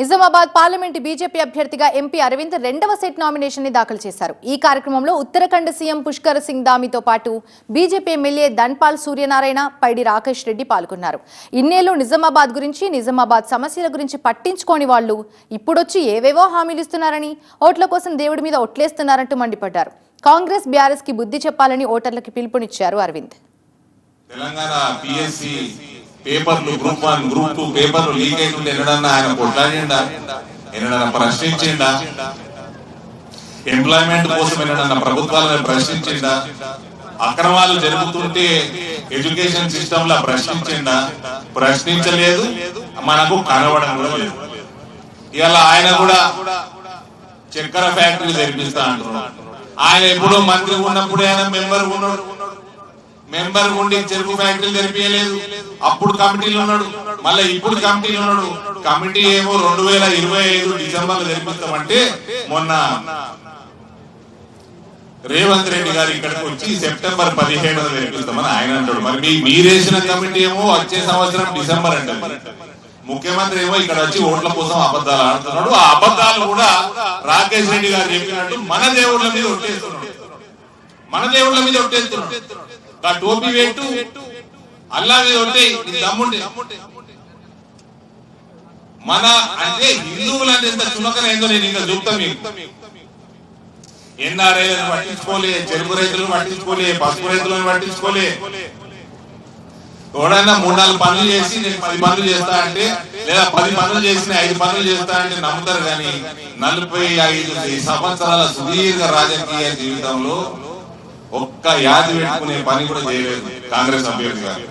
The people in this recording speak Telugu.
నిజామాబాద్ పార్లమెంటు బీజేపీ అభ్యర్థిగా ఎంపీ అరవింద్ రెండవ సెట్ నామినేషన్ని దాఖలు చేశారు. ఈ కార్యక్రమంలో ఉత్తరాఖండ్ సీఎం పుష్కర్ సింగ్ దామితో పాటు బీజేపీ ఎమ్మెల్యే ధన్పాల్ సూర్యనారాయణ పైడి రాకేష్ రెడ్డి పాల్గొన్నారు. ఇన్నేళ్ళు నిజామాబాద్ గురించి నిజామాబాద్ సమస్యల గురించి పట్టించుకోని వాళ్ళు ఇప్పుడొచ్చి ఏవేవో హామీలు ఇస్తున్నారని ఓట్ల కోసం దేవుడి మీద ఒట్లేస్తున్నారంటూ మండిపడ్డారు. కాంగ్రెస్ బీఆర్ఎస్కి బుద్ధి చెప్పాలని ఓటర్లకు పిలుపునిచ్చారు అరవింద్. తెలంగాణ పేపర్లు గ్రూప్ వన్ గ్రూప్ టూ పేపర్లు లీక్ అవుతుంటే ఎన్నడన్నా ఆయన కొట్లాడిండా ఎన్నడన్నా ప్రశ్నించిండా? ఎంప్లాయ్మెంట్ కోసం ఎన్నడన్నా ప్రభుత్వాలను ప్రశ్నించిండా? అక్రమాలు జరుగుతుంటే ఎడ్యుకేషన్ సిస్టమ్లో ప్రశ్నించిండా? ప్రశ్నించలేదు. మనకు కనబడం కూడా లేదు. ఇవాళ ఆయన కూడా చక్కెర ఫ్యాక్టరీ తెరిపిస్తా అంటున్నాడు. ఆయన ఎప్పుడో మంత్రి ఉన్నప్పుడు ఆయన మెంబర్ ఉన్నాడు. మెంబర్ ఉండి చెరుకు ఫ్యాక్టరీ తెరిపించలేదు అప్పుడు కమిటీలో ఉన్నాడు. మళ్ళీ ఇప్పుడు కమిటీలో ఉన్నాడు. కమిటీ ఏమో రెండు వేల ఇరవై ఐదు డిసెంబర్లో తెరిపిస్తామంటే మొన్న రేవంత్ రెడ్డి గారు ఇక్కడికి వచ్చి సెప్టెంబర్ పదిహేడు తెరిపిస్తామని ఆయన అంటాడు. మరి మీ మీరేసిన కమిటీ ఏమో వచ్చే సంవత్సరం డిసెంబర్ అంటారు ముఖ్యమంత్రి ఏమో ఇక్కడ వచ్చి ఓట్ల కోసం అబద్ధాలు ఆడుతున్నాడు. ఆ అబద్ధాలు కూడా రాకేష్ రెడ్డి గారు చెప్పినట్టు మన దేవుళ్ళ మీద ఒట్టేస్తున్నాడు. మన దేవుళ్ళ మీద ఒట్టేస్తున్నాడు. ఆ టోపీ పెట్టు. అల్లా మీద ఒట్టే నీ దమ్ముంటే మన అంటే హిందువులు అంటే ఎంత చులకనైందో నేను ఇంకా చూపుతా మీకు. ఎన్ఆర్ఐలను పట్టించుకోలే చెరుకు రైతులను పట్టించుకోలే పసుపు రైతులను పట్టించుకోలే. ఎవడైనా మూడు నాలుగు పనులు చేసి నేను పది పనులు చేస్తా అంటే లేదా పది పనులు చేసి ఐదు పనులు చేస్తా అంటే నమ్ముతారు కానీ నలభై ఐదు సంవత్సరాల సుదీర్ఘ రాజకీయ జీవితంలో ఒక్క యాది పెట్టుకునే పని కూడా చేయలేదు కాంగ్రెస్ అభ్యర్థి గారు